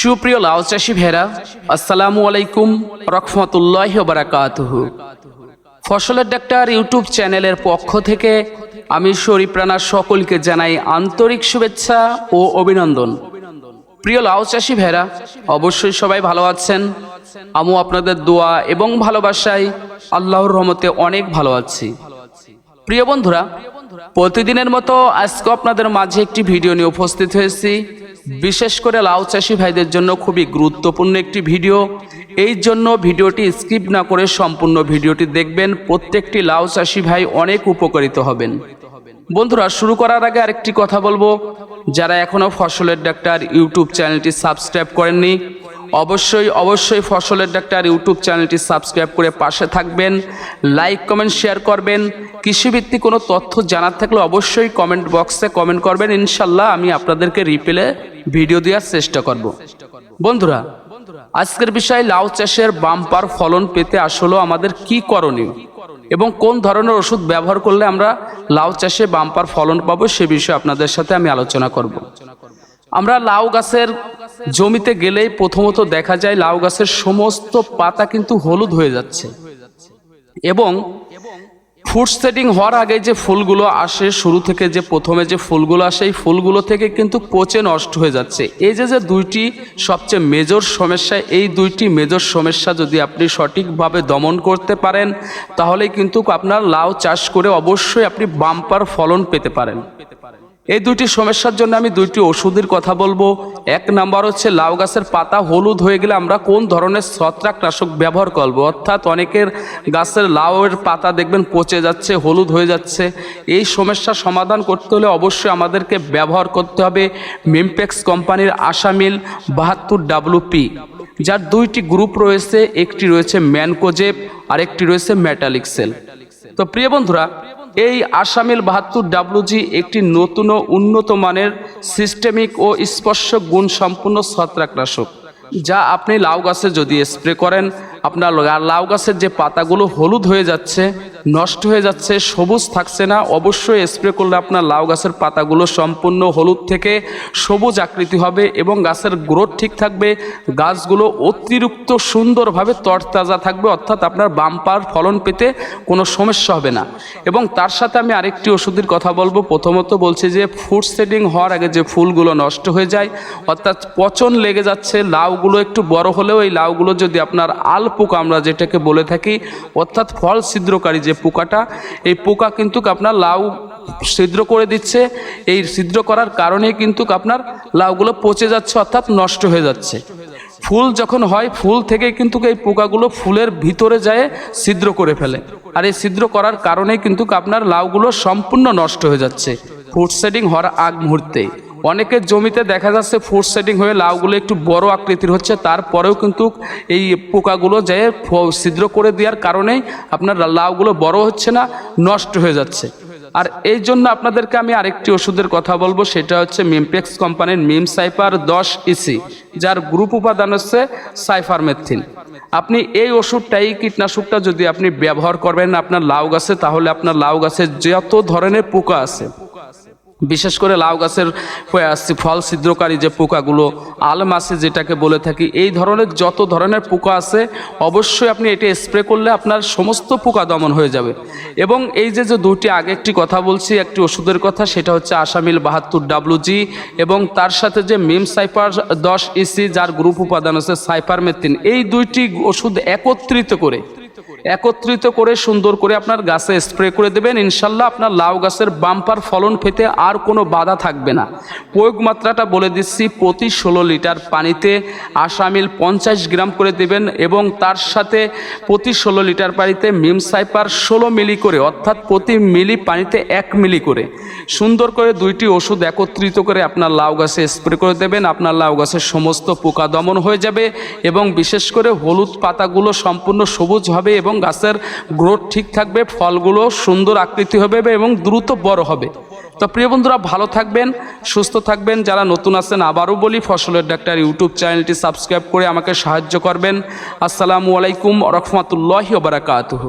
সুপ্রিয় লাউ চাষি ভেরা আসসালামু আলাইকুম রকমতুল্লাহ বারাকাতুহু। ফসলের ডাক্তার ইউটিউব চ্যানেলের পক্ষ থেকে আমি শরীফ রানা সকলকে জানাই আন্তরিক শুভেচ্ছা ও অভিনন্দন। প্রিয় লাউ চাষি ভেরা অবশ্যই সবাই ভালো আছেন। আমু আপনাদের দোয়া এবং ভালোবাসায় আল্লাহর রহমতে অনেক ভালো আছি। প্রিয় বন্ধুরা, প্রতিদিনের মতো আজকে আপনাদের মাঝে একটি ভিডিও নিয়ে উপস্থিত হয়েছি। বিশেষ করে লাউ চাষি ভাইদের জন্য খুবই গুরুত্বপূর্ণ একটি ভিডিও। এই জন্য ভিডিওটি স্কিপ না করে সম্পূর্ণ ভিডিওটি দেখবেন। প্রত্যেকটি লাউ চাষি ভাই অনেক উপকারিত হবেন। বন্ধুরা, শুরু করার আগে আরেকটি কথা বলব। যারা এখনও ফসলের ডাক্তার ইউটিউব চ্যানেলটি সাবস্ক্রাইব করেননি, অবশ্যই অবশ্যই ফসলের ডাক্তার ইউটিউব চ্যানেলটি সাবস্ক্রাইব করে পাশে থাকবেন। লাইক, কমেন্ট, শেয়ার করবেন। কৃষিভিত্তিক কোনো তথ্য জানার থাকলে অবশ্যই কমেন্ট বক্সে কমেন্ট করবেন। ইনশাল্লাহ আমি আপনাদেরকে রিপেলে ভিডিও দেওয়ার চেষ্টা করব। বন্ধুরা, আজকের বিষয় লাউ চাষের বাম্পার ফলন পেতে আসলে আমাদের কি করণীয় এবং কোন ধরনের ওষুধ ব্যবহার করলে আমরা লাউ চাষে বাম্পার ফলন পাবো সে বিষয়ে আপনাদের সাথে আমি আলোচনা করব। আমরা লাউ গাছের জমিতে গেলেই প্রথমত দেখা যায় লাউ গাছের সমস্ত পাতা কিন্তু হলুদ হয়ে যাচ্ছে এবং ফুড সেটিং হওয়ার আগে যে ফুলগুলো আসে, শুরু থেকে যে প্রথমে যে ফুলগুলো আসে, এই ফুলগুলো থেকে কিন্তু পচে নষ্ট হয়ে যাচ্ছে। এই যে যে দুইটি সবচেয়ে মেজর সমস্যা, এই দুইটি মেজর সমস্যা যদি আপনি সঠিকভাবে দমন করতে পারেন তাহলে কিন্তু আপনার লাউ চাষ করে অবশ্যই আপনি বাম্পার ফলন পেতে পারেন। এই দুইটি সমস্যার জন্য আমি দুইটি ওষুধের কথা বলব। এক নাম্বার হচ্ছে লাউ গাছের পাতা হলুদ হয়ে গেলে আমরা কোন ধরনের ছত্রাকনাশক ব্যবহার করব? অর্থাৎ অনেকের গাছের লাউয়ের পাতা দেখবেন পচে যাচ্ছে, হলুদ হয়ে যাচ্ছে। এই সমস্যার সমাধান করতে হলে অবশ্যই আমাদেরকে ব্যবহার করতে হবে মিমপেক্স কোম্পানির আসামিল বাহাত্তর ডাব্লুপি যার দুইটি গ্রুপ রয়েছে, একটি রয়েছে ম্যানকোজেপ আর একটি রয়েছে মেটালিক্সেল। তো প্রিয় বন্ধুরা, এই আসামিল বাহাত্তর ডাব্লুজি একটি নতুন ও উন্নত মানের সিস্টেমিক ও স্পর্শ গুণ সম্পূর্ণ ছত্রাকনাশক, যা আপনি লাউ গাছে যদি স্প্রে করেন, আপনার লাউ গাছের যে পাতাগুলো হলুদ হয়ে যাচ্ছে নষ্ট হয়ে যাচ্ছে, সবুজ থাকছে না। অবশ্যই স্প্রে করলে আপনার লাউ গাছের পাতাগুলো সম্পূর্ণ হলুদ থেকে সবুজ আকৃতি হবে এবং গাছের গ্রোথ ঠিক থাকবে। গাছগুলো অতিরিক্ত সুন্দরভাবে তরতাজা থাকবে, অর্থাৎ আপনার বাম্পার ফলন পেতে কোনো সমস্যা হবে না। এবং তার সাথে আমি আরেকটি ওষুধের কথা বলব। প্রথমত বলছি যে ফুড সেটিং হওয়ার আগে যে ফুলগুলো নষ্ট হয়ে যায়, অর্থাৎ পচন লেগে যাচ্ছে, লাউগুলো একটু বড় হলেও এই লাউগুলো যদি আপনার আল পোকা আমরা যেটাকে বলে থাকি, অর্থাৎ ফল ছিদ্রকারী যে পোকাটা, এই পোকা কিন্তু আপনার লাউ ছিদ্র করে দিচ্ছে। এই ছিদ্র করার কারণে কিন্তু আপনার লাউগুলো পচে যাচ্ছে, অর্থাৎ নষ্ট হয়ে যাচ্ছে। ফুল যখন হয়, ফুল থেকে কিন্তু এই পোকাগুলো ফুলের ভিতরে যায়, ছিদ্র করে ফেলে। আর এই ছিদ্র করার কারণে কিন্তু আপনার লাউগুলো সম্পূর্ণ নষ্ট হয়ে যাচ্ছে। ফুড সেটিং হওয়ার আগ মুহূর্তে অনেকের জমিতে দেখা যাচ্ছে ফুড সেটিং হয়ে লাউগুলো একটু বড় আকৃতির হচ্ছে, তারপরেও কিন্তু এই পোকাগুলো যায় ছিদ্র করে দেওয়ার কারণেই আপনার লাউগুলো বড় হচ্ছে না, নষ্ট হয়ে যাচ্ছে। আর এই জন্য আপনাদেরকে আমি আরেকটি ওষুধের কথা বলব, সেটা হচ্ছে মিমপেক্স কোম্পানির মিম সাইফার দশ ইসি যার গ্রুপ উপাদান হচ্ছে সাইফারমেথিন আপনি এই ওষুধটা এই কীটনাশকটা যদি আপনি ব্যবহার করবেন আপনার লাউ গাছে, তাহলে আপনার লাউ গাছের যত ধরনের পোকা আছে বিশেষ করে লাউ গাছের ফল ছিদ্রকারী যে পোকাগুলো, আলমাসি যেটাকে বলে থাকি, এই ধরনের যত ধরনের পোকা আছে, অবশ্যই আপনি এটা স্প্রে করলে আপনার সমস্ত পোকা দমন হয়ে যাবে। এবং এই যে যে দুটি, আগে একটি কথা বলছি, একটি ওষুধের কথা, সেটা হচ্ছে আসামিল বাহাত্তর ডাব্লুজি এবং তার সাথে যে মিম সাইপার দশ ইসি যার গ্রুপ উপাদান আছে সাইপার মেথিন এই দুইটি ওষুধ একত্রিত করে একত্রিত করে। সুন্দর করে আপনার গাছে স্প্রে করে দেবেন। ইনশাল্লাহ আপনার লাউ গাছের বাম্পার ফলন পেতে আর কোনো বাধা থাকবে না। প্রয়োগ মাত্রাটা বলে দিচ্ছি, প্রতি ষোলো লিটার পানিতে আসামিল পঞ্চাশ গ্রাম করে দেবেন এবং তার সাথে প্রতি ষোলো লিটার পানিতে মিম সাইপার ষোলো মিলি করে, অর্থাৎ প্রতি মিলি পানিতে এক মিলি করে। সুন্দর করে দুইটি ওষুধ একত্রিত করে আপনার লাউ গাছে স্প্রে করে দেবেন, আপনার লাউ গাছের সমস্ত পোকা দমন হয়ে যাবে এবং বিশেষ করে হলুদ পাতাগুলো সম্পূর্ণ সবুজ হবে এবং গাছের গ্রোথ ঠিক থাকবে, ফলগুলো সুন্দর আকৃতি হবে এবং দ্রুত বড় হবে। তো প্রিয় বন্ধুরা, ভালো থাকবেন, সুস্থ থাকবেন। যারা নতুন আছেন, আবারও বলি, ফসলের ডাক্তার ইউটিউব চ্যানেলটি সাবস্ক্রাইব করে আমাকে সাহায্য করবেন। আসসালামু আলাইকুম রহমতুল্লাহি বারাকাতুহু।